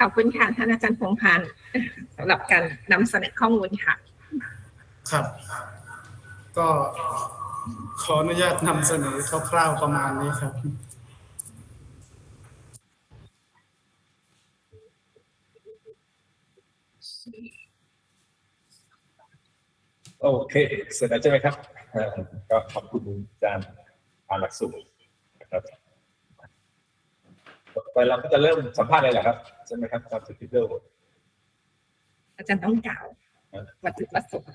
ขอบคุณค่ะท่านอาจารย์พงษ์พันธ์สำหรับการนำเสนอข้อมูลค่ะ ครับ ก็ขออนุญาตนำเสนอคร่าวๆประมาณนี้ครับ โอเคเสร็จแล้วใช่ไหมครับเอ่อก็ขอบคุณอาจารย์ผ่านหลักสูตรนะครับต่อไปเราก็จะเริ่มสัมภาษณ์เลยแหละครับ ใช่ไหมครับตามสคริปต์เดิมอาจารย์ต้องกล่าววัตถุประสงค์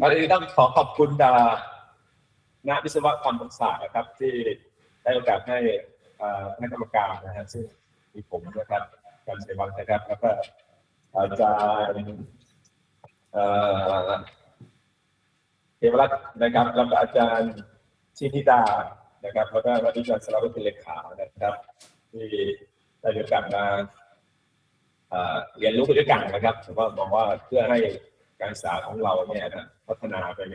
ตอนนี้ต้องขอขอบคุณดาณวิศวกรรมศาสตร์นะครับ ที่ได้โอกาสให้เอ่อคณะกรรมการนะฮะซึ่งมีผมนะครับการเสวังนะครับแล้วก็อาจารย์เอ่อเทวรัตน์นะครับแล้วก็อาจารย์ชินิดานะครับแล้วก็อาจารย์สารวัตรเลขานะครับที่ ได้มีโอกาสมาเรียนรู้ไปด้วยกันนะครับผมก็มองว่าเพื่อให้การศึกษาของเราเนี่ยนะพัฒนาไปใน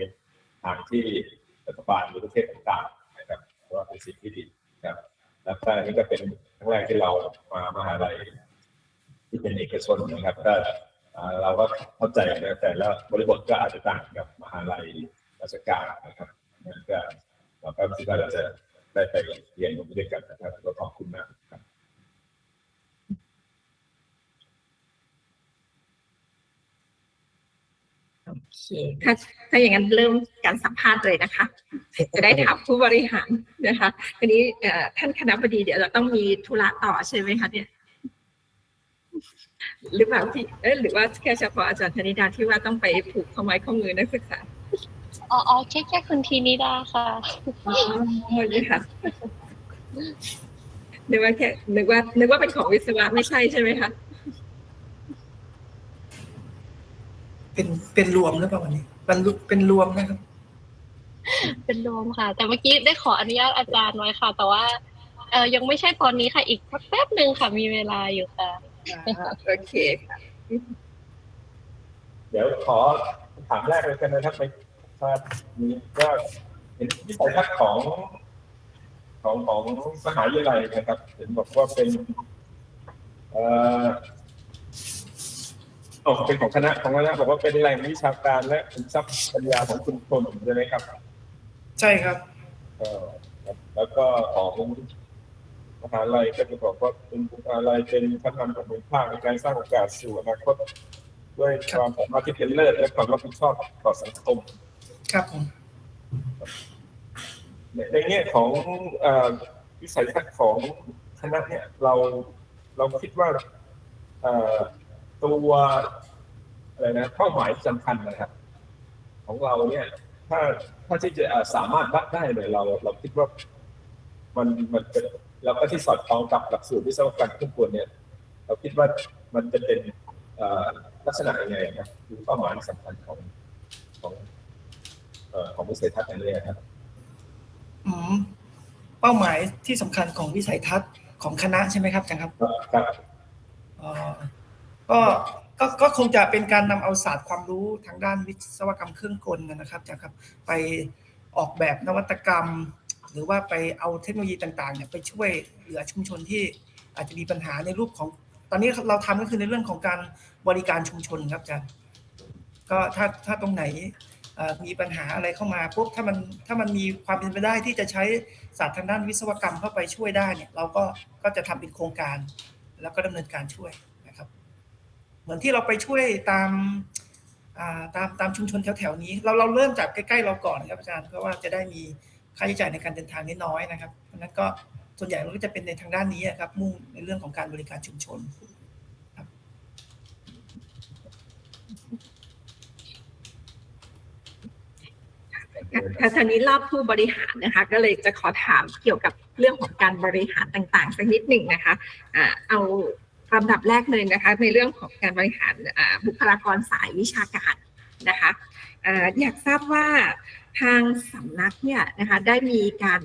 ทางที่รัฐบาลหรือประเทศต่างๆนะครับว่าเป็นสิ่งที่ดีนะครับแล้วก็นี้ก็เป็นครั้งแรกที่เรามามหาลัยที่เป็นเอกชนนะครับก็เอ่เราก็เข้าใจนะแต่ละบริบทก็อาจจะต่างกับมหาลัยราชการนะครับนั่นก็เราก็คิดว่าเราจะได้ไปเรียนรู้ด้วยกันนะครับก็ขอบคุณมากครับ โอเคถ้าถ้าอย่างนั้นเริ่มการสัมภาษณ์เลยนะคะ จะได้ถามผู้บริหารนะคะทีนี้เอ่อท่านคณะบดีเดี๋ยวเราต้องมีธุระต่อใช่ไหมคะเนี่ยหรือเปล่าพี่เอะหรือว่าแค่เฉพาะอาจารย์ธนิดาที่ว่าต้องไปผูกข้อไม้ข้อมือนักศึกษาอ๋ออ๋อแค่แค่คุณทีนิดาค่ะอ๋อนี่ค่ะนึกว่าแค่นึกว่านึกว่าเป็นของวิศวะไม่ใช่ใช่ไหมคะ เป็นเป็นรวมหรือเปล่าวันนี้มันเป็นรวมนะครับ เป็นรวมค่ะ แต่เมื่อกี้ได้ขออนุญาตอาจารย์ไว้ค่ะ แต่ว่าเออยังไม่ใช่ตอนนี้ค่ะ อีกสักแป๊บหนึ่งค่ะ มีเวลาอยู่ค่ะโอเคค่ะเดี๋ยวขอถามแรกเลยกันนะครับไปถ้ามีก็เห็นวิสัยทัศน์ของของของมหาวิทยาลัยนะครับ เห็นบอกว่าเป็น เอ่อ โอ้เป็นของคณะของคณะบอกว่าเป็นแหล่งวิชาการและขุมทรัพย์ปัญญาของคุณชนใช่ไหมครับใช่ครับเอ่อครับแล้วก็ของมหาลัยก็จะบอกว่าเป็นมหาลัยเป็นพัฒนาของมูลภาคในการสร้างโอกาสสู่อนาคตด้วยความสามารถที่เป็นเลิศและความรับผิดชอบต่อสังคม ครับผมในในแง่ของเอ่อวิสัยทัศน์ของคณะเนี่ยเราเราคิดว่าเอ่อ ตัวอะไรนะเป้าหมายที่สำคัญนะครับ ของเราเนี่ยถ้าถ้าที่จะเอ่อสามารถวัดได้เลยเรา เราคิดว่ามันมันเป็นเราก็ที่สอดคล้องกับหลักสูตรวิศวกรรมทุกคนเนี่ย เราคิดว่ามันจะเป็นเอ่อลักษณะยังไงครับคือเป้าหมายสำคัญของของเอ่อของวิสัยทัศน์อันนี้ครับอืมเป้าหมายที่สำคัญของวิสัยทัศน์ของคณะใช่ไหมครับอาจารย์ครับครับอ๋อ ก็ก็ก็คงจะเป็นการนำเอาศาสตร์ความรู้ทางด้านวิศวกรรมเครื่องกลนะครับอาจารย์ครับ ไปออกแบบนวัตกรรม หรือว่าไปเอาเทคโนโลยีต่างๆเนี่ยไปช่วยเหลือชุมชนที่อาจจะมีปัญหาในรูปของ ตอนนี้เราทำก็คือในเรื่องของการบริการชุมชนครับอาจารย์ก็ถ้าถ้าตรงไหนมีปัญหาอะไรเข้ามาปุ๊บถ้ามันถ้ามันมีความเป็นไปได้ที่จะใช้ศาสตร์ทางด้านวิศวกรรมเข้าไปช่วยได้เนี่ยเราก็ก็จะทำเป็นโครงการ แล้วก็ดำเนินการช่วย เหมือนที่เราไปช่วยตามตามตามชุมชนแถวๆนี้ เราเราเริ่มจากใกล้ๆเราก่อนนะครับอาจารย์เพราะว่าจะได้มีค่าใช้จ่ายในการเดินทางน้อยนะครับเพราะนั้นก็ส่วนใหญ่เราก็จะเป็นในทางด้านนี้ครับ มุ่งในเรื่องของการบริการชุมชนค่ะทีนี้รอบผู้บริหารนะคะ ก็เลยจะขอถามเกี่ยวกับเรื่องของการบริหารต่างๆสักนิดหนึ่งนะคะเอา ลำดับแรกเลยนะคะในเรื่องของการบริหารอ่าบุคลากรสายวิชาการนะคะอ่าอยากทราบว่าทางสำนักเนี่ยนะคะได้มีการ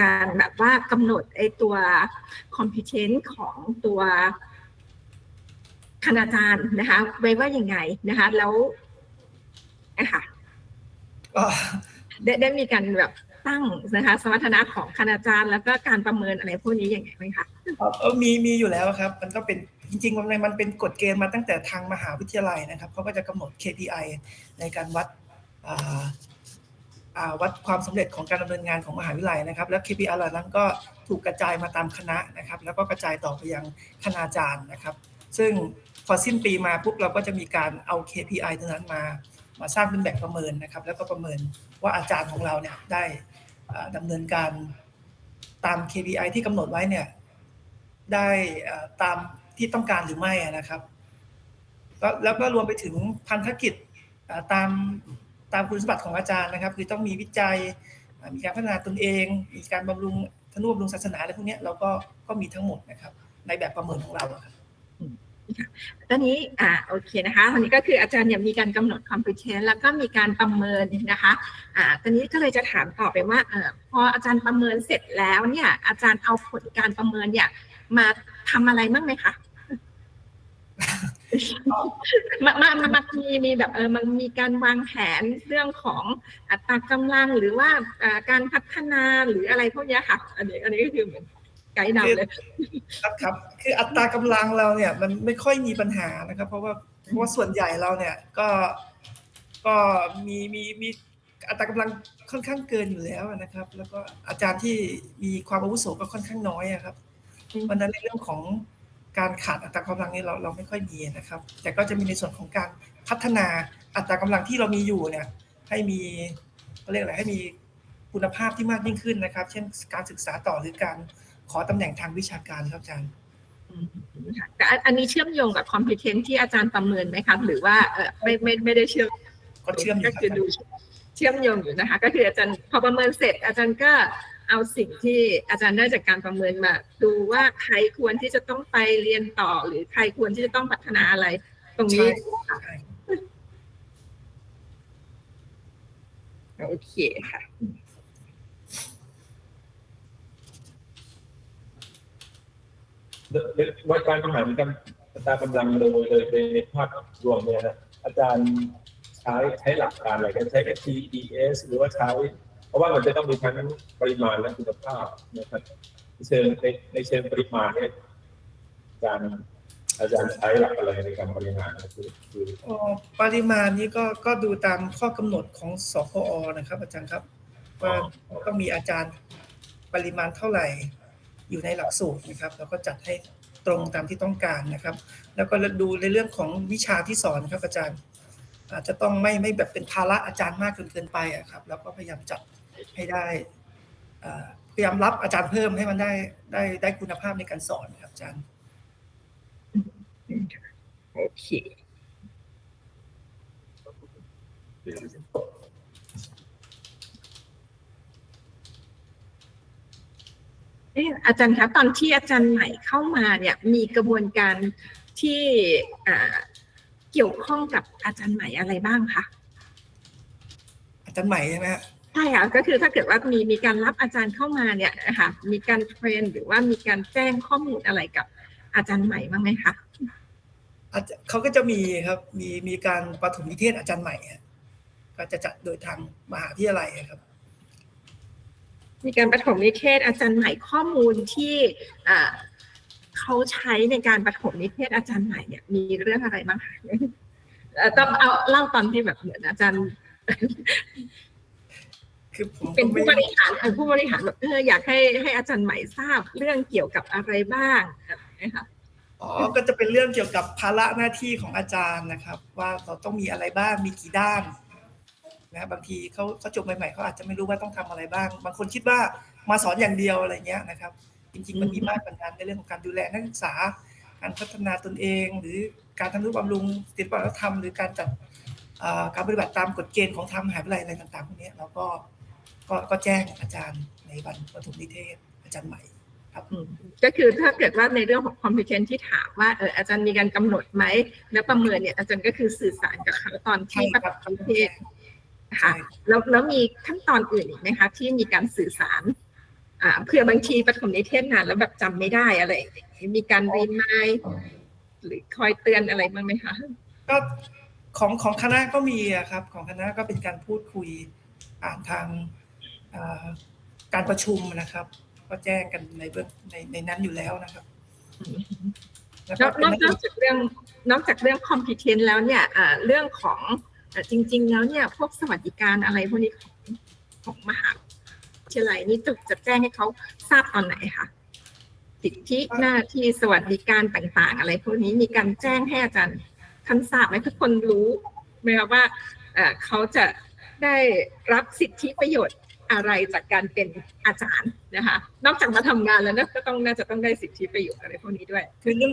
การแบบว่ากำหนดไอ้ตัว competence ของตัวคณาจารย์นะคะไว้ว่ายังไงนะคะแล้วนะคะก็ได้ได้มีการแบบ ตั้งนะคะสมรรถนะของคณาจารย์ แล้วก็การประเมินอะไรพวกนี้อยังไงไหมคะเออมีมีอยู่แล้วครับ มันก็เป็นจริงๆมันมันเป็นกฎเกณฑ์มาตั้งแต่ทางมหาวิทยาลัยนะครับเขาก็จะกำหนด KPI ในการวัดวัดความสำเร็จของการดำเนินงานของมหาวิทยาลัยนะครับ แล้ว KPI เหล่านั้นก็ถูกกระจายมาตามคณะนะครับ แล้วก็กระจายต่อไปยังคณาจารย์นะครับ ซึ่งพอสิ้นปีมาปุ๊บเราก็จะมีการเอา KPI ตรงนั้นมามาสร้างเป็นแบบประเมินนะครับ แล้วก็ประเมินว่าอาจารย์ของเราเนี่ยได้ ดำเนินการตาม KPI ที่กำหนดไว้เนี่ย ได้ตามที่ต้องการหรือไม่นะครับแล้วก็รวมไปถึงพันธกิจตามตามคุณสมบัติของอาจารย์นะครับ คือต้องมีวิจัยมีการพัฒนาตนเอง มีการบำรุงทนุบำรุงศาสนาอะไรพวกนี้เราก็ก็มีทั้งหมดนะครับ ในแบบประเมินของเราครับ ตอนนี้อ่าโอเคนะคะตอนนี้ก็คืออาจารย์เนี่ยมีการกำหนด competence แล้วก็มีการประเมินนะคะอ่าตอนนี้ก็เลยจะถามต่อไปว่าเออพออาจารย์ประเมินเสร็จแล้วเนี่ย อาจารย์เอาผลการประเมินเนี่ย มาทำอะไรบ้างไหมคะมามามามามีมีแบบเออมันมีการวางแผนเรื่องของอัตรากำลังหรือว่าการพัฒนาหรืออะไรพวกเนี้ยค่ะ อันนี้อันนี้ก็คือเหมือน กด์นำเลยครับครับ คืออัตรากำลังเราเนี่ย มันไม่ค่อยมีปัญหานะครับ เพราะว่าเพราะว่าส่วนใหญ่เราเนี่ยก็ก็มีมีมีอัตรากำลังค่อนข้างเกินอยู่แล้วนะครับ แล้วก็อาจารย์ที่มีความอาวุโสก็ค่อนข้างน้อยอะครับอืมเพราะฉะนั้นในเรื่องของการขาดอัตรากำลังนี่เราเราไม่ค่อยมีนะครับ แต่ก็จะมีในส่วนของการพัฒนาอัตรากำลังที่เรามีอยู่เนี่ย ให้มีเขาเรียกอะไรให้มีคุณภาพที่มากยิ่งขึ้นนะครับ เช่นการศึกษาต่อหรือการ ขอตำแหน่งทางวิชาการครับอาจารย์อืมค่ะแต่อันอันนี้เชื่อมโยงกับ competence ที่อาจารย์ประเมินไหมคะหรือว่าเออไม่ไม่ไม่ได้เชื่อมก็เชื่อมอยู่ก็ครับคือดูเชื่อมโยงอยู่นะคะ ก็คืออาจารย์พอประเมินเสร็จ อาจารย์ก็เอาสิ่งที่อาจารย์ได้จากการประเมินมา ดูว่าใครควรที่จะต้องไปเรียนต่อ หรือใครควรที่จะต้องพัฒนาอะไร ตรงนี้ใช่โอเคค่ะ วัดการบริหารกันตากำลังโดยโดยในภาพรวมเนี่ยนะอาจารย์ใช้ใช้หลักการอะไรกันใช้ TES หรือว่าใช้ เพราะว่ามันจะต้องมีทั้งปริมาณและคุณภาพนะครับในเชิงในในเชิงปริมาณเนี่ยอาจารย์อาจารย์ใช้หลักอะไรในการบริหารคือคือเอ่อปริมาณนี้ก็ก็ดูตามข้อกำหนดของสพอนะครับ อาจารย์ครับว่าต้องมีอาจารย์ปริมาณเท่าไหร่ อยู่ในหลักสูตรนะครับแล้วก็จัดให้ตรงตามที่ต้องการนะครับ แล้วก็ดูในเรื่องของวิชาที่สอนครับอาจารย์ อาจจะต้องไม่ไม่แบบเป็นภาระอาจารย์มากจนเกินไปอะครับแล้วก็พยายามจัดให้ได้เอ่อพยายามรับอาจารย์เพิ่มให้มันได้ได้ได้คุณภาพในการสอนครับอาจารย์โอเค อะอาจารย์คะตอนที่อาจารย์ใหม่เข้ามาเนี่ยมีกระบวนการที่อ่าเกี่ยวข้องกับอาจารย์ใหม่อะไรบ้างคะอาจารย์ใหม่ใช่ไหมฮะใช่ค่ะก็คือถ้าเกิดว่ามีมีการรับอาจารย์เข้ามาเนี่ยนะคะมีการเทรนหรือว่ามีการแจ้งข้อมูลอะไรกับอาจารย์ใหม่บ้างไหมคะอาจจะเขาก็จะมีครับมีมีการปฐมนิเทศอาจารย์ใหม่อะก็จะจัดโดยทางมหาวิทยาลัยอะครับ มีการปฐมนิเทศอาจารย์ใหม่ข้อมูลที่เขาใช้ในการปฐมนิเทศอาจารย์ใหม่เนี่ยมีเรื่องอะไรบ้างคะต้องเอาเล่าตอนที่แบบเหมือนอาจารย์คือผมเป็นผู้บริหารผู้บริหารแบบเอออยากให้ให้อาจารย์ใหม่ทราบเรื่องเกี่ยวกับอะไรบ้างนี้ค่ะอ๋อ ก็จะเป็นเรื่องเกี่ยวกับภาระหน้าที่ของอาจารย์นะครับ ว่าเราต้องมีอะไรบ้าง มีกี่ด้าน นะบางทีเขาเขาจบใหม่ๆเขาอาจจะไม่รู้ว่าต้องทำอะไรบ้าง บางคนคิดว่ามาสอนอย่างเดียวอะไรเงี้ยนะครับ จริง ๆ มันมีมากกว่านั้นในเรื่องของการดูแลนักศึกษา การพัฒนาตนเอง หรือการทำนุบำรุงศิลปวัฒนธรรมหรือการจัดเอ่อการปฏิบัติตามกฎเกณฑ์ของทางมหาวิทยาลัยอะไรต่างๆพวกเนี้ยเราก็ก็ก็แจ้งอาจารย์ในวันประถมนิเทศอาจารย์ใหม่อืมก็คือถ้าเกิดว่าในเรื่องของ competence ที่ถามว่าเอออาจารย์มีการกำหนดไหม แล้วประเมินเนี่ยอาจารย์ก็คือสื่อสารกับเขาตอนที่ปฐมนิเทศ นะคะแล้วแล้วมีขั้นตอนอื่นอีกไหมคะ ที่มีการสื่อสารอ่าเผื่อบางทีปฐมนิเทศนานแล้วแบบจำไม่ได้อะไรอย่างเงี้ยมีการรีมายหรือคอยเตือนอะไรบ้างไหมคะก็ของของคณะก็มีอะครับ ของคณะก็เป็นการพูดคุยผ่านทางอ่าการประชุมนะครับ ก็แจ้งกันในเบื้องในในนั้นอยู่แล้วนะครับแล้วนก็อกเป็นนอกนอกจากเรื่องนอกจากเรื่อง competence แล้วเนี่ยอ่าเรื่องของ แต่จริง ๆ แล้วเนี่ยพวกสวัสดิการอะไรพวกนี้ของของมหาวิทยาลัยนี่จะจะแจ้งให้เขาทราบตอนไหนคะสิทธิหน้าที่สวัสดิการต่างๆ อะไรพวกนี้มีการแจ้งให้อาจารย์ท่านทราบไหมทุกคนรู้ไหมคะว่าเอ่อเขาจะได้รับสิทธิประโยชน์ อะไรจากการเป็นอาจารย์นะคะ นอกจากมาทำงานแล้วนะก็ต้องน่าจะต้องได้สิทธิประโยชน์อะไรพวกนี้ด้วย คือเรื่อง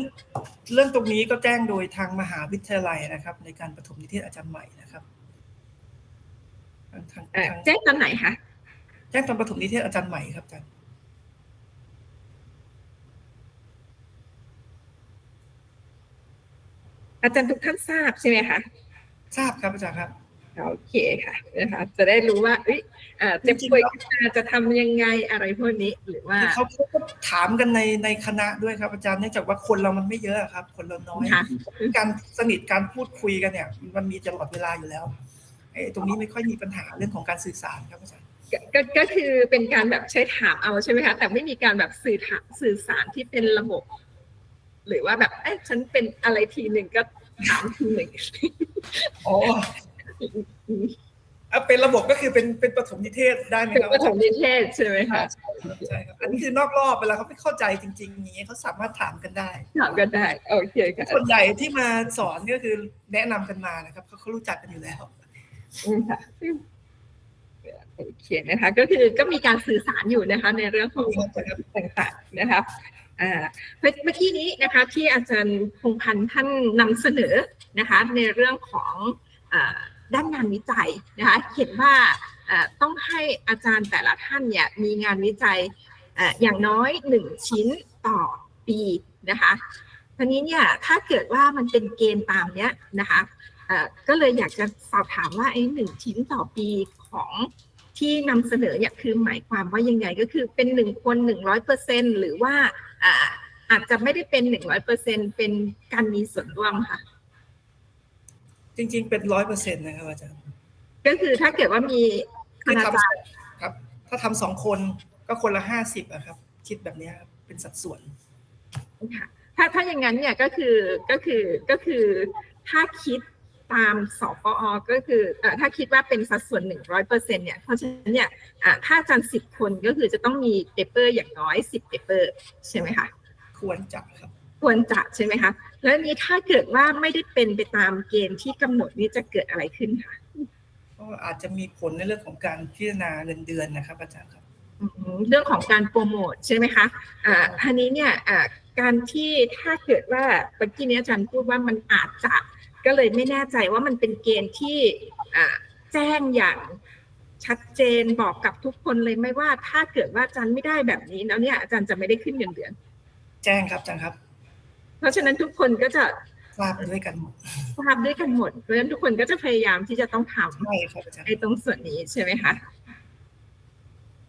เรื่องตรงนี้ก็แจ้งโดยทางมหาวิทยาลัยนะครับ ในการประถมนิเทศอาจารย์ใหม่นะครับทางทางเอ่อทางแจ้งตอนไหนคะแจ้งตอนประถมนิเทศอาจารย์ใหม่ครับอาจารย์อาจารย์ทุกท่านทราบใช่ไหมคะทราบครับอาจารย์ครับ โอเคค่ะนะคะจะได้รู้ว่าเอ้ยเอ่อเจ็บจริงๆป่วยแล้วขึ้นมาจะทำยังไงอะไรพวกนี้หรือว่าคือเขาเขาก็ถามกันในในคณะด้วยครับ อาจารย์เนื่องจากว่าคนเรามันไม่เยอะครับ คนเราน้อยค่ะการสนิทการพูดคุยกันเนี่ย มันมีตลอดเวลาอยู่แล้วไอ้ตรงนี้ไม่ค่อยมีปัญหาเรื่องของการสื่อสารครับอาจารย์ก็ก็ก็คือเป็นการแบบใช้ถามเอาใช่ไหมคะแต่ไม่มีการแบบสื่อถามสื่อสารที่เป็นระบบ หรือว่าแบบเอ้ฉันเป็นอะไรทีหนึ่งก็ถามทีหนึ่งอ๋อเอาเป็นระบบก็คือเป็นเป็นประถมนิเทศได้ไหมเป็นครับประถมนิเทศใช่ไหมคะใช่ครับอันนี้คือนอกรอบเวลาเขาไม่เข้าใจจริงๆอย่างนี้เขาสามารถถามกันได้ถามกันได้โอเคค่ะส่วนใหญ่ที่มาสอนก็คือแนะนำกันมานะครับเขาเขารู้จักกันอยู่แล้วอืมค่ะโอเคนะคะ ก็คือก็มีการสื่อสารอยู่นะคะ ในเรื่องของต่างๆนะคะอ่าเมื่อเมื่อกี้นี้นะคะ ที่อาจารย์พงษ์พันธ์ท่านนำเสนอนะคะ ในเรื่องของอา ด้านงานวิจัยนะคะเห็นว่าต้องให้อาจารย์แต่ละท่านเนี่ยมีงานวิจัยอย่างน้อยหนึ่งชิ้นต่อปีนะคะทีนี้เนี่ยถ้าเกิดว่ามันเป็นเกณฑ์ตามเนี้ยนะคะก็เลยอยากจะสอบถามว่าไอ้หนึ่งชิ้นต่อปีของที่นำเสนอเนี่ยคือหมายความว่ายังไงก็คือเป็นหนึ่งคนหนึ่งร้อยเปอร์เซ็นหรือว่าอ่าอาจจะไม่ได้เป็นหนึ่งร้อยเปอร์เซ็นเป็นการมีส่วนร่วมค่ะ จริง ๆ เป็นร้อยเปอร์เซ็นต์นะครับอาจารย์ก็คือถ้าเกิดว่ามีคที่ณาทจารย์ำครับ ถ้าทำสองคนก็คนละห้าสิบอะครับ คิดแบบเนี้ยครับเป็นสัดส่วนค่ะถ้าถ้าอย่างนั้นเนี่ยก็คือก็คือก็คือถ้าคิดตามสปอก็คือเอ่อถ้าคิดว่าเป็นสัดส่วนหนึ่งร้อยเปอร์เซ็นเนี่ยเพราะฉะนั้นเนี่ยอ่าถ้าอาจารย์สิบคนก็คือจะต้องมีเปเปอร์อย่างน้อยสิบเปเปอร์ใช่ไหมคะควรจะครับ ควรจะใช่ไหมคะ แล้วนี้ถ้าเกิดว่าไม่ได้เป็นไปตามเกณฑ์ที่กำหนดนี้จะเกิดอะไรขึ้นคะก็อาจจะมีผลในเรื่องของการพิจารณาเงินเดือนนะครับอาจารย์ครับอืมเรื่องของการโปรโมทใช่ไหมคะอ่าทีนี้เนี่ยอ่าการที่ถ้าเกิดว่าเมื่อกี้นี้อาจารย์พูดว่ามันอาจจะก็เลยไม่แน่ใจว่ามันเป็นเกณฑ์ที่อ่าแจ้งอย่างชัดเจนบอกกับทุกคนเลยไหม่ว่าถ้าเกิดว่าอาจารย์ไม่ได้แบบนี้แล้วเนี่ยอาจารย์จะไม่ได้ขึ้นเงินเดือน แจ้งครับอาจารย์ครับ เพราะฉะนั้นทุกคนก็จะทราบด้วยกันหมดทราบด้วยกันหมด เพราะฉะนั้นทุกคนก็จะพยายามที่จะต้องทำใช่ครับอาจารย์ไอ้ตรงส่วนนี้ใช่ไหมคะ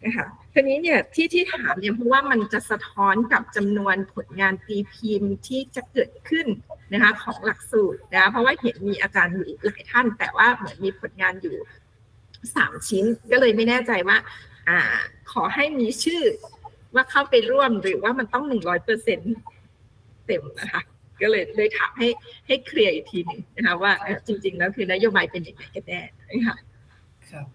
นะคะทีนี้เนี่ยที่ที่ถามเนี่ยเพราะว่ามันจะสะท้อนกับจำนวนผลงานตีพิมพ์ที่จะเกิดขึ้นนะคะของหลักสูตรนะคะเพราะว่าเห็นมีอาจารย์อยู่หลายท่าน แต่ว่าเหมือนมีผลงานอยู่สามชิ้น ก็เลยไม่แน่ใจว่า อ่า ขอให้มีชื่อว่าเข้าไปร่วมหรือว่ามันต้องหนึ่งร้อยเปอร์เซ็น เต็มนะคะ ก็เลยเลยถามให้ให้เคลียร์อีกทีหนึ่งนะคะว่าเอ่อจริง ๆ แล้วคือนโยบายเป็นยังไงกันแน่นะคะครับ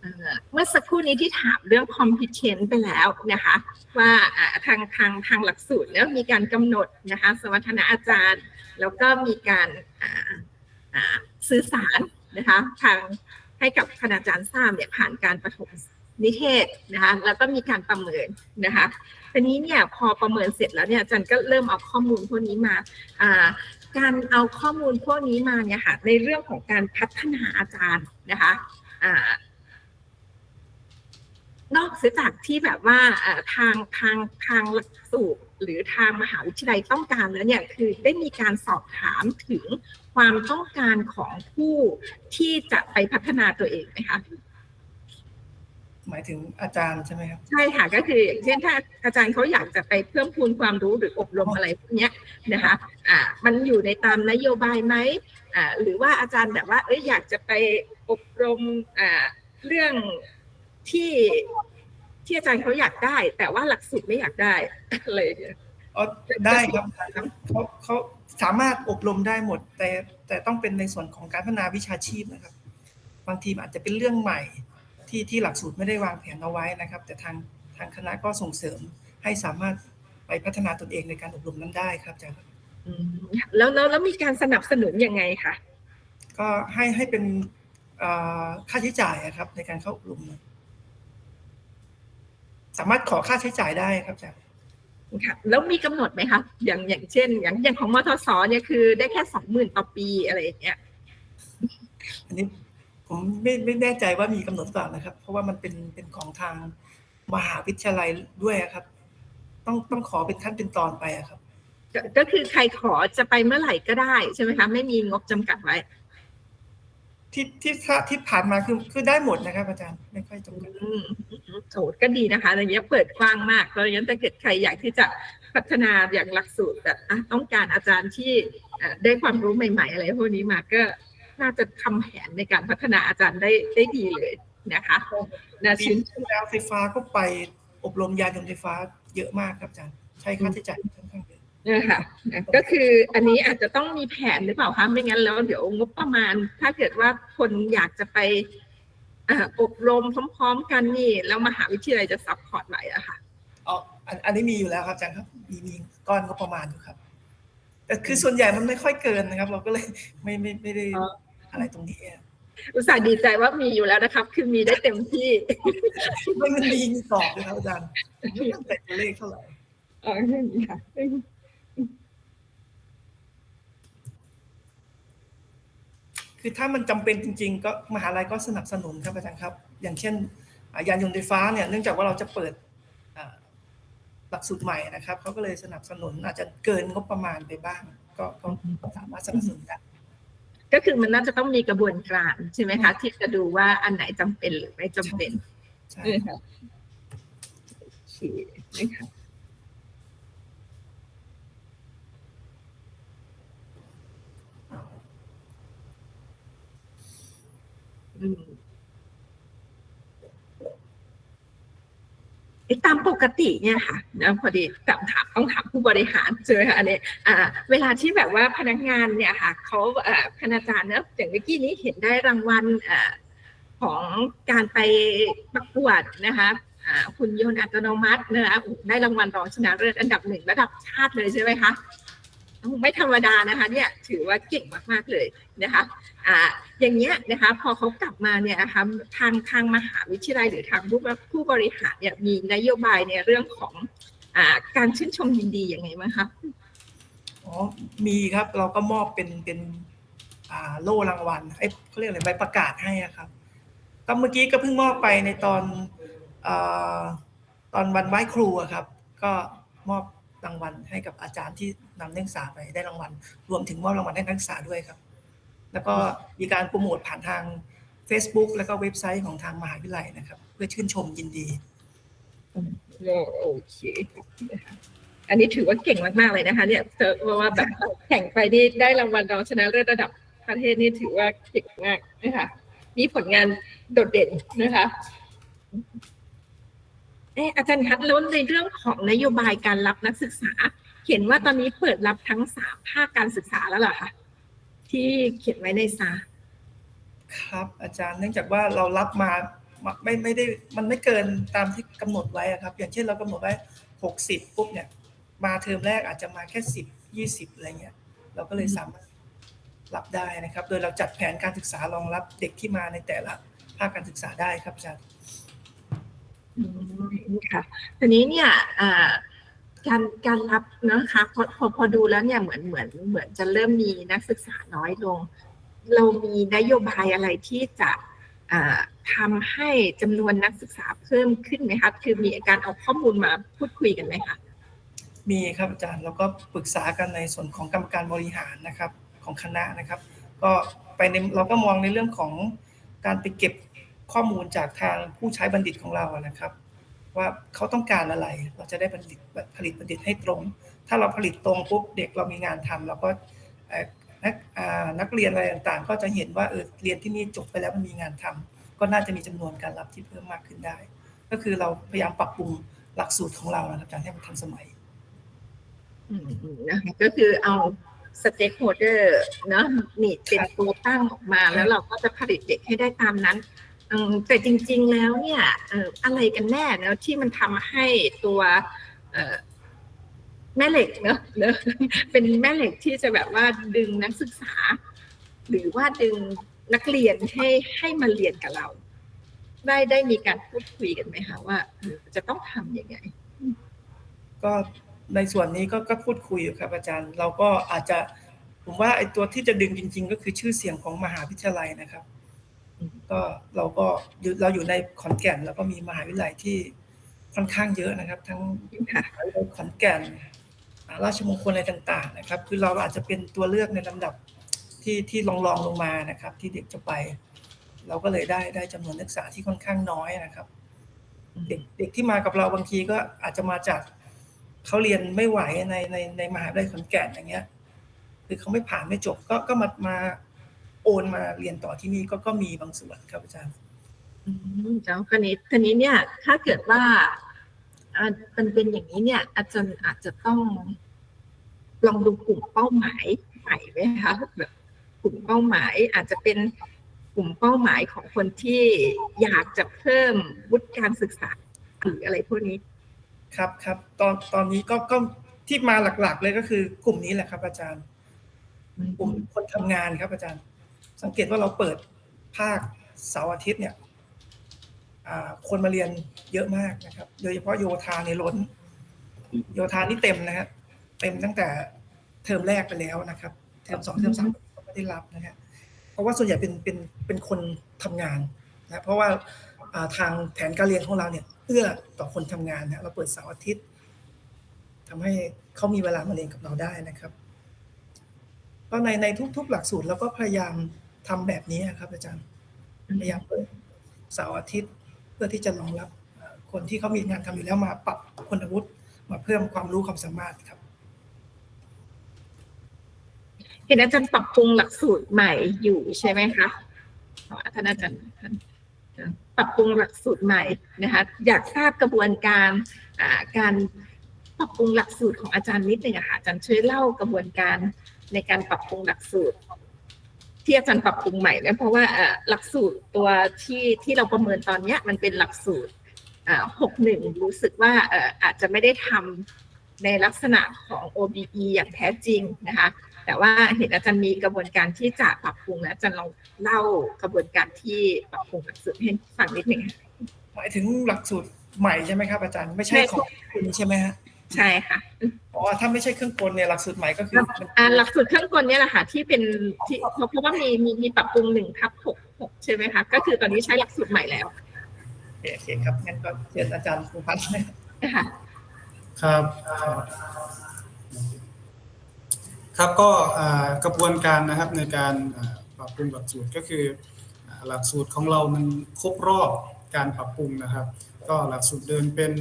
เอ่อเมื่อสักครู่นี้ที่ถามเรื่อง competence ไปแล้วนะคะว่าอ่าทางทางทางหลักสูตรแล้วมีการกำหนดนะคะ สมรรถนะอาจารย์ แล้วก็มีการอ่าอ่า สื่อสารนะคะทางให้กับคณาจารย์ทราบเนี่ยผ่านการประถมนิเทศนะคะแล้วก็มีการประเมินนะคะทีนี้เนี่ยพอประเมินเสร็จแล้วเนี่ยจันก็เริ่มเอาข้อมูลพวกนี้มาการเอาข้อมูลพวกนี้มาเนี่ยค่ะในเรื่องของการพัฒนาอาจารย์นะคะ นอกเสียจากที่แบบว่าเอ่อทางทางทางหลักสูตรหรือทางมหาวิทยาลัยต้องการแล้วเนี่ยคือได้มีการสอบถามถึงความต้องการของผู้ที่จะไปพัฒนาตัวเองไหมคะหมายถึงอาจารย์ใช่ไหมครับใช่ค่ะก็คืออย่างเช่นถ้าอาจารย์เขาอยากจะไปเพิ่มพูนความรู้หรืออบรมอะไรพวกเนี้ยนะคะอ่ามันอยู่ในตามนโยบายไหมอ่าหรือว่าอาจารย์แบบว่าเอ้ยอยากจะไปอบรมอ่าเรื่อง ที่ที่อาจารย์เขาอยากได้ แต่ว่าหลักสูตรไม่อยากได้อะไรอย่างเงี้ยอ๋อได้ครับเขาเขาสามารถอบรมได้หมด แต่แต่ต้องเป็นในส่วนของการพัฒนาวิชาชีพนะครับ บางทีมันอาจจะเป็นเรื่องใหม่ที่ที่หลักสูตรไม่ได้วางแผนเอาไว้นะครับ แต่ทางทางคณะก็ส่งเสริมให้สามารถไปพัฒนาตนเองในการอบรมนั้นได้ครับอาจารย์ครับอืมแล้วแล้วแล้วมีการสนับสนุนยังไงคะก็ให้ให้เป็นเอ่อค่าใช้จ่ายอะครับในการเข้าอบรม สามารถขอค่าใช้จ่ายได้ครับอาจารย์ค่ะแล้วมีกำหนดไหมคะอย่างอย่างเช่น อย่างอย่างของมทสเนี่ยคือได้แค่สองหมื่นต่อปีอะไรอย่างเงี้ยอันนี้ผมไม่ไม่แน่ใจว่ามีกำหนดหรือเปล่านะครับ เพราะว่ามันเป็นเป็นของทางมหาวิทยาลัยด้วยอะครับ ต้องต้องขอเป็นขั้นเป็นตอนไปอะครับก็ก็คือใครขอจะไปเมื่อไหร่ก็ได้ใช่ไหมคะ ไม่มีงบจำกัดไว้ ที่ที่ถ้าที่ผ่านมาคือคือได้หมดนะครับอาจารย์ไม่ค่อยจำกัดอืมโอ้ก็ดีนะคะอย่างเงี้ยเปิดกว้างมากเพราะฉะนั้นถ้าเกิดใครอยากที่จะพัฒนาอย่างหลักสูตรแบบอะต้องการอาจารย์ที่อะได้ความรู้ใหม่ๆ อะไรพวกนี้มาก็น่าจะทำแผนในการพัฒนาอาจารย์ได้ได้ดีเลยนะคะน่าปีชื่นที่แล้วไฟฟ้าก็ไปอบรมยานยนต์ไฟฟ้าเยอะมากครับอาจารย์ใช้ค่าใช้จ่ายค่อนข้างเยอะ นะคะก็คืออันนี้อาจจะต้องมีแผนหรือเปล่าคะไม่งั้นแล้วเดี๋ยวงบประมาณ ถ้าเกิดว่าคนอยากจะไปอ่าอบรมพร้อมๆ กันนี่ แล้วมหาวิทยาลัยจะซัพพอร์ตไหวอะค่ะอ๋ออันอันนี้มีอยู่แล้วครับอาจารย์ครับ มีมีก้อนก็ประมาณอยู่ครับแต่คือส่วนใหญ่มันไม่ค่อยเกินนะครับ เราก็เลยไม่ไม่ไม่ได้อ๋ออะไรตรงนี้อะอุตส่าห์ดีใจว่ามีอยู่แล้วนะครับ คือมีได้เต็มที่ไม่มันมีมีตอบเลยครับอาจารย์ไม่ตั้งแต่ตัวเลขเท่าไหร่อ๋อไม่มีค่ะ คือถ้ามันจำเป็นจริง ๆ ก็มหาลัยก็สนับสนุนครับอาจารย์ครับ อย่างเช่นอ่ายานยนต์ไฟฟ้าเนี่ยเนื่องจากว่าเราจะเปิดอ่าหลักสูตรใหม่นะครับเขาก็เลยสนับสนุนอาจจะเกินงบประมาณไปบ้าง ก็ก็สามารถสนับสนุนได้ก็คือมันน่าจะต้องมีกระบวนการใช่ไหมคะ ที่จะดูว่าอันไหนจำเป็นหรือไม่จำเป็นใช่เออค่ะโอเคนะคะอืมไอ้ ตามปกติเนี่ยค่ะนะพอดีถามถามต้องถามผู้บริหารใช่ไหมคะอันนี้อ่าเวลาที่แบบว่าพนักงานเนี่ยค่ะเขาเอ่อคณาจารย์เนอะอย่างเมื่อกี้นี้เห็นได้รางวัลเอ่อของการไปประกวดนะคะอ่าหุ่นยนต์อัตโนมัตินะคะได้รางวัลรองชนะเลิศอันดับหนึ่งระดับชาติเลยใช่ไหมคะ ไม่ธรรมดานะคะเนี่ยถือว่าเก่งมากๆเลยนะคะอ่าอย่างเงี้ยนะคะพอเขากลับมาเนี่ยนะคะทางทางมหาวิทยาลัยหรือทางผู้ผู้บริหารเนี่ยมีนโยบายในเรื่องของอ่าการชื่นชมยินดียังไงบ้างคะอ๋อมีครับเราก็มอบเป็นเป็นอ่าโล่รางวัลไอ้เขาเรียกอะไรใบประกาศให้ครับก็เมื่อกี้ก็เพิ่งมอบไปในตอนอาตอนวันไหว้ครูครับ ก็มอบ รางวัลให้กับอาจารย์ที่นำนักศึกษาไปได้รางวัล รวมถึงมอบรางวัลให้นักศึกษาด้วยครับ แล้วก็มีการโปรโมทผ่านทาง Facebook แล้วก็เว็บไซต์ของทางมหาวิทยาลัยนะครับ เพื่อชื่นชมยินดีโอเคอันนี้ถือว่าเก่งมากๆเลยนะคะ เนี่ยเพราะว่าแบบแข่งไปนี่ได้รางวัลรองชนะเลิศระดับประเทศนี่ถือว่าเก่งมากนะคะมีผลงานโดดเด่นนะคะ เอออาจารย์คะแล้วในเรื่องของนโยบายการรับนักศึกษา เห็นว่าตอนนี้เปิดรับทั้งสามภาคการศึกษาแล้วเหรอคะที่เขียนไว้ในซาครับอาจารย์เนื่องจากว่าเรารับมาไม่ไม่ได้มันไม่เกินตามที่กำหนดไว้อะครับ อย่างเช่นเรากำหนดไว้หกสิบปุ๊บเนี่ย มาเทอมแรกอาจจะมาแค่สิบยี่สิบอะไรเงี้ย เราก็เลยสามารถรับได้นะครับ โดยเราจัดแผนการศึกษารองรับเด็กที่มาในแต่ละภาคการศึกษาได้ครับอาจารย์อืม ค่ะทีนี้เนี่ยการการรับนะคะพอพอพอดูแล้วเนี่ยเหมือนเหมือนเหมือนจะเริ่มมีนักศึกษาน้อยลง เรามีนโยบายอะไรที่จะทำให้จำนวนนักศึกษาเพิ่มขึ้นไหมคะคือมีการเอาข้อมูลมาพูดคุยกันไหมคะมีครับอาจารย์แล้วก็ปรึกษากันในส่วนของกรรมการบริหารนะครับของคณะนะครับ ก็ไปในเราก็มองในเรื่องของการไปเก็บ ข้อมูลจากทางผู้ใช้บัณฑิตของเรานะครับ ว่าเขาต้องการอะไรเราจะได้ผลิตผลิตบัณฑิตให้ตรง ถ้าเราผลิตตรงปุ๊บเด็กเรามีงานทำเราก็นักนักเรียนอะไรต่างๆ ก็จะเห็นว่าเออเรียนที่นี่จบไปแล้วมันมีงานทำก็น่าจะมีจำนวนการรับที่เพิ่มมากขึ้นได้ ก็คือเราพยายามปรับปรุงหลักสูตรของเรานะครับอาจารย์ให้มันทันสมัยนะคะก็คือเอาสเต็กโฮเดอร์เนาะนี่เป็นตัวตั้งออกมาแล้วเราก็จะผลิตเด็กให้ได้ตามนั้น แต่จริงๆแล้วเนี่ยอะไรกันแน่เนาะที่มันทำให้ตัวแม่เหล็กเนอะเป็นแม่เหล็กที่จะแบบว่าดึงนักศึกษา หรือว่าดึงนักเรียนให้ให้มาเรียนกับเรา ได้ได้มีการพูดคุยกันไหมคะว่าจะต้องทำยังไง ก็ในส่วนนี้ก็ก็พูดคุยอยู่ครับอาจารย์ เราก็อาจจะผมว่าไอ้ตัวที่จะดึงจริง ๆ ก็คือชื่อเสียงของมหาวิทยาลัยนะครับ ก็เราก็เราอยู่ในขอนแก่น แล้วก็มีมหาวิทยาลัยที่ค่อนข้างเยอะนะครับ ทั้งขอนแก่นราชมงคลอะไรต่าง ๆ นะครับ คือเราอาจจะเป็นตัวเลือกในลำดับที่ที่รองรองลงมานะครับ ที่เด็กจะไป เราก็เลยได้ได้จำนวนนักศึกษาที่ค่อนข้างน้อยนะครับ เด็กเด็กที่มากับเราบางทีก็อาจจะมาจากเขาเรียนไม่ไหวในในในมหาวิทยาลัยขอนแก่นอย่างเงี้ย คือเขาไม่ผ่านไม่จบก็ก็มามา โอนมาเรียนต่อที่นี่ก็ก็มีบางส่วนครับอาจารย์อืมเจ้าคันนี้คันนี้เนี่ยถ้าเกิดว่าอ่ามันเป็นอย่างนี้เนี่ย อาจารย์อาจจะต้องลองดูกลุ่มเป้าหมายใหม่ไหมคะแบบกลุ่มเป้าหมายอาจจะเป็นกลุ่มเป้าหมายของคนที่อยากจะเพิ่มวุฒิการศึกษาหรืออะไรพวกนี้ ครับครับตอนตอนนี้ก็ก็ที่มาหลักๆเลยก็คือกลุ่มนี้แหละครับ อาจารย์กลุ่มคนทำงานครับอาจารย์ สังเกตว่าเราเปิดภาคเสาร์อาทิตย์เนี่ยคนมาเรียนเยอะมากนะครับ โดยเฉพาะโยธาในล้น โยธานี่เต็มนะฮะเต็มตั้งแต่เทอมแรกไปแล้วนะครับ เทอมสองเทอมสามก็ไม่ได้รับนะฮะเพราะว่าส่วนใหญ่เป็นเป็นเป็นคนทำงานนะเพราะว่าทางแผนการเรียนของเราเนี่ยเอื้อต่อคนทำงานนะเราเปิดเสาร์อาทิตย์ทำให้เขามีเวลามาเรียนกับเราได้นะครับก็ในในทุก ๆ หลักสูตรเราก็พยายาม ทำแบบนี้ครับ อาจารย์พยายามเปิดเสาร์อาทิตย์เพื่อที่จะรองรับเอ่อคนที่เขามีงานทำอยู่แล้วมาปรับคุณวุฒิมาเพิ่มความรู้ความสามารถครับ เห็นอาจารย์ปรับปรุงหลักสูตรใหม่อยู่ใช่ไหมคะอ๋อท่านอาจารย์ท่านปรับปรุงหลักสูตรใหม่นะคะ อยากทราบกระบวนการอ่าการปรับปรุงหลักสูตรของอาจารย์นิดหนึ่งอะค่ะอาจารย์ช่วยเล่ากระบวนการในการปรับปรุงหลักสูตร ที่อาจารย์ปรับปรุงใหม่เนี่ยเพราะว่าหลักสูตรตัวที่ที่เราประเมินตอนเนี้ยมันเป็นหลักสูตรหกหนึ่งรู้สึกว่าอาจจะไม่ได้ทำในลักษณะของ OBE อย่างแท้จริงนะคะแต่ว่าเห็นอาจารย์มีกระบวนการที่จะปรับปรุงแล้วอาจารย์ลองเล่ากระบวนการที่ปรับปรุงหลักสูตรให้ฟังนิดหนึ่งหมายถึงหลักสูตรใหม่ใช่ไหมครับอาจารย์ไม่ใช่ของคุณใช่ไหมฮะ ใช่ค่ะอ๋อถ้าไม่ใช่เครื่องกลเนี่ยหลักสูตรใหม่ก็คือมันอ่าหลักสูตรเครื่องกลเนี่ยแหละค่ะที่เป็นที่เพราะเพราะว่ามีมีมีปรับปรุงหนึ่งทับหกหกใช่ไหมคะก็คือตอนนี้ใช้หลักสูตรใหม่แล้วโอเคโอเคครับงั้นก็เชิญอาจารย์ภูพัฒน์นะคะครับ ครับก็อ่ากระบวนการนะครับในการอ่าปรับปรุงหลักสูตรก็คืออ่าหลักสูตรของเรามันครบรอบการปรับปรุงนะครับ ก็หลักสูตรเดิมเป็น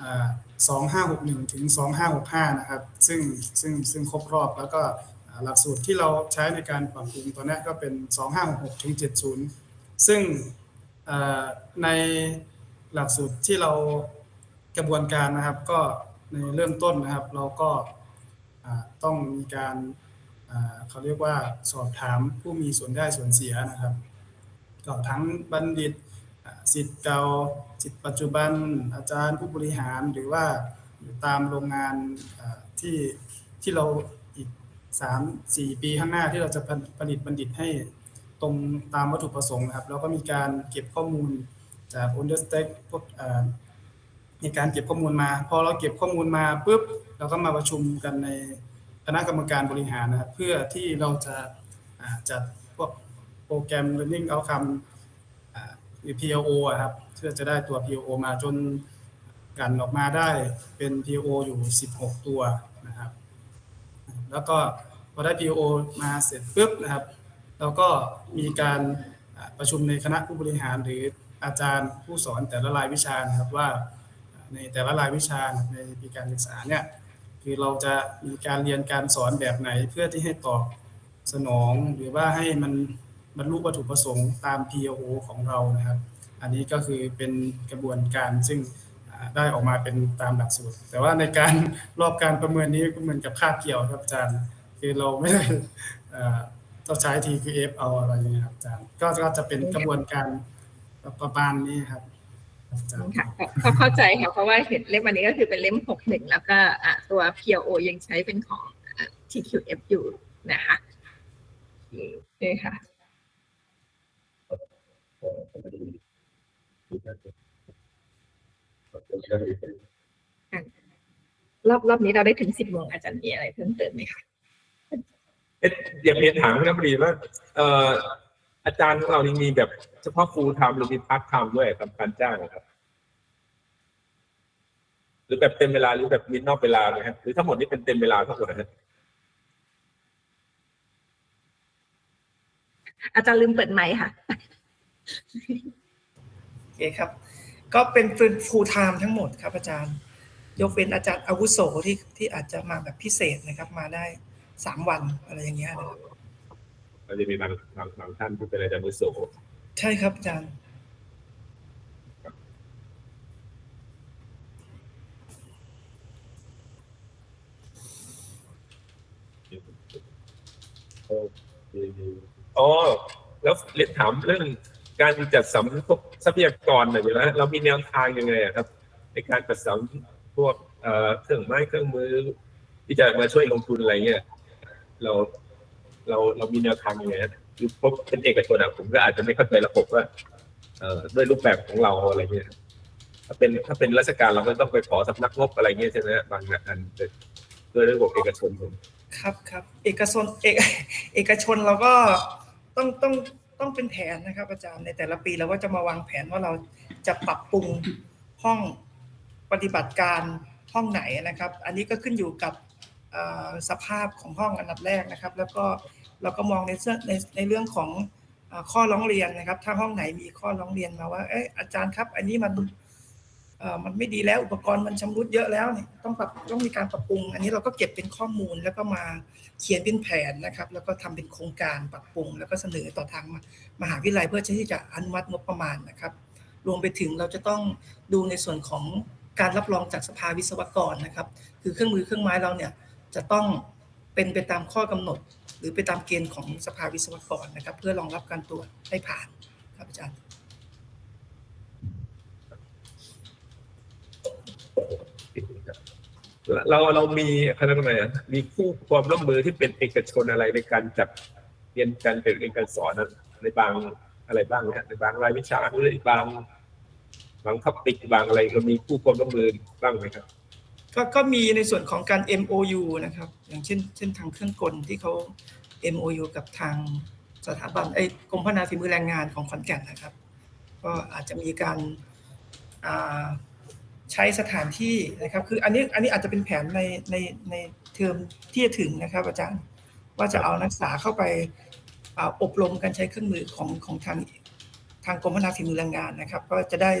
อ่า 2561 ถึง 2565 นะครับ ซึ่งซึ่งซึ่งครบรอบแล้วก็หลักสูตรที่เราใช้ในการปรับปรุงตอนนี้ก็เป็น 2566 ถึง 70 ซึ่งในหลักสูตรที่เรากระบวนการนะครับก็ในเริ่มต้นนะครับ เราก็ต้องมีการเขาเรียกว่าสอบถามผู้มีส่วนได้ส่วนเสียนะครับ ก็ทั้งบัณฑิต สิทธิ์เก่าสิทธิ์ปัจจุบันอาจารย์ผู้บริหารหรือว่าอยู่ตามโรงงานที่ที่เราอีกสามสี่ปีข้างหน้าที่เราจะผลิตบัณฑิตให้ตรงตามวัตถุประสงค์นะครับ เราก็มีการเก็บข้อมูลจาก o n d e r s t a c k พวกอ่ามีการเก็บข้อมูลมา พอเราเก็บข้อมูลมาปุ๊บเราก็มาประชุมกันในคณะกรรมการบริหารนะครับเพื่อที่เราจะจัดพวกโปรแกรม learning outcome อ่าหรือ PLO อะครับเพื่อจะได้ตัว PLO มาจนกันออกมาได้เป็น PLO อยู่ 16 ตัวนะครับ แล้วก็พอได้ PLO มาเสร็จปุ๊บนะครับเราก็มีการประชุมในคณะผู้บริหารหรืออาจารย์ผู้สอนแต่ละรายวิชานะครับว่าในแต่ละรายวิชาในปีการศึกษาเนี่ยคือเราจะมีการเรียนการสอนแบบไหนเพื่อที่ให้ตอบสนองหรือว่าให้มัน บรรลุวัตถุประสงค์ตาม PO ของเรานะครับ อันนี้ก็คือเป็นกระบวนการซึ่งได้ออกมาเป็นตามหลักสูตร แต่ว่าในการรอบการประเมินนี้ก็เหมือนกับคาบเกี่ยวครับอาจารย์ คือเราไม่ได้ต้องใช้ TQF เอาอะไรอย่างเงี้ยครับอาจารย์ก็จะเป็นกระบวนการประมาณนี้ครับอาจารย์ค่ะเข้าใจค่ะเพราะว่าเห็นเล่มอันนี้ก็คือเป็นเล่มหกหนึ่งแล้วก็ตัว PO ยังใช้เป็นของอะ TQF อยู่นะคะโอเคค่ะ รอบรอบนี้เราได้ถึงสิบโมงอาจารย์มีอะไรเพิ่มเติมไหมคะเอ๊ะอยากเรียนถามคุณน้ำบดีว่าเอ่ออาจารย์ของเรานี่มีแบบเฉพาะฟูลไทม์หรือมีพาร์ทไทม์ด้วยครับการจ้างนะครับ หรือแบบเต็มเวลาหรือแบบมีนอกเวลาไหมครับหรือทั้งหมดนี่เป็นเต็มเวลาทั้งหมดนะครับอาจารย์ลืมเปิดไมค์ค่ะ โอเคครับ ก็เป็นเป็นฟูลไทม์ทั้งหมดครับ อาจารย์ ยกเว้นอาจารย์อาวุโสที่ที่อาจจะมาแบบพิเศษนะครับ มาได้สามวันอะไรอย่างเงี้ยนะครับเราจะมีบางบางบางท่านที่เป็นอาจารย์มือโสใช่ครับอาจารย์อ๋อแล้วเรียนถามเรื่อง การจัดสรรพวกทรัพยากรหน่อยอยู่แล้วเรามีแนวทางยังไงอะครับ ในการจัดสรรพวกเครื่องไม้เครื่องมือ ที่จะมาช่วยลงทุนอะไรเงี้ยเราเราเรามีแนวทางยังไงฮะคือพบเป็นเอกชนอะผมก็อาจจะไม่เข้าใจระบบว่าเอด้วยรูปแบบของเราอะไรเงี้ยถ้าเป็นถ้าเป็นราชการเราก็ต้องไปขอสำนักงบอะไรเงี้ยใช่ไหมฮะบางอันด้วยระบบเอกชนผมครับครับเอกชนเอกเอกชนเราก็ต้องต้อง ต้องเป็นแผนนะครับ อาจารย์ในแต่ละปีเราก็จะมาวางแผนว่าเราจะปรับปรุงห้องปฏิบัติการห้องไหนนะครับ อันนี้ก็ขึ้นอยู่กับสภาพของห้องอันดับแรกนะครับ แล้วก็เราก็มองในเรื่องในในเรื่องของข้อร้องเรียนนะครับ ถ้าห้องไหนมีข้อร้องเรียนมาว่าเอออาจารย์ครับ อันนี้มัน มันไม่ดีแล้วอุปกรณ์มันชำรุดเยอะแล้วเนี่ยต้องปรับต้องมีการปรับปรุง อันนี้เราก็เก็บเป็นข้อมูลแล้วก็มาเขียนเป็นแผนนะครับ แล้วก็ทำเป็นโครงการปรับปรุง แล้วก็เสนอต่อทางมหาวิทยาลัยเพื่อที่จะอนุมัติงบประมาณนะครับ รวมไปถึงเราจะต้องดูในส่วนของการรับรองจากสภาวิศวกรนะครับ คือเครื่องมือเครื่องไม้เราเนี่ยจะต้องเป็นไปตามข้อกำหนด หรือไปตามเกณฑ์ของสภาวิศวกรนะครับ เพื่อรองรับการตรวจให้ผ่านครับอาจารย์ เราเรามีคณะทำไมมีคู่ความร่วมมือที่เป็นเอกชนอะไรในการจัดเรียนการเรียนเรียนการสอนในบางอะไรบ้างเนี่ยในบางรายวิชาหรือบางบางท็อปิกบางอะไรเรามีคู่ความร่วมมือบ้างไหมครับ ก็ก็มีในส่วนของการ MOU นะครับ อย่างเช่น เช่นทางเครื่องกลที่เขา MOU กับทางสถาบันไอ้กรมพัฒนาฝีมือแรงงานของขอนแก่นนะครับ ก็อาจจะมีการอ่า ใช้สถานที่นะครับคืออันนี้อันนี้อาจจะเป็นแผนในในในเทอมที่จะถึงนะครับ อาจารย์ว่าจะเอานักศึกษาเข้าไปออบรมการใช้เครื่องมือของของทางทางกรมพัฒนาฝีมือแรงงานนะครับ ก็จะได้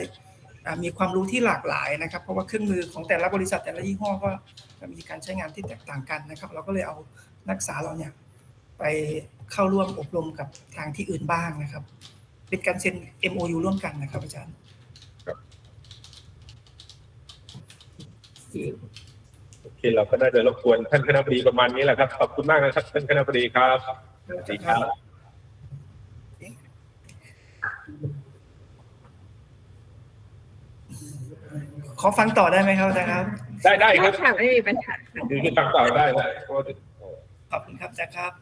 มีความรู้ที่หลากหลายนะครับ เพราะว่าเครื่องมือของแต่ละบริษัทแต่ละยี่ห้อก็จะมีการใช้งานที่แตกต่างกันนะครับ เราก็เลยเอานักศึกษาเราเนี่ยไปเข้าร่วมอบรมกับทางที่อื่นบ้างนะครับ เป็นการเซ็น MOU ร่วมกันนะครับอาจารย์ โอเคเราก็ได้เดินรบกวนท่านคณะบดีประมาณนี้แหละครับ ขอบคุณมากนะครับท่านคณะบดีครับสวัสดีครับขอฟังต่อได้ไหมครับอาจารย์ครับ ได้ได้ครับ ค่ะไม่มีปัญหา คือที่ฟังต่อได้ได้เพราะว่าขอบคุณครับอาจารย์ครับ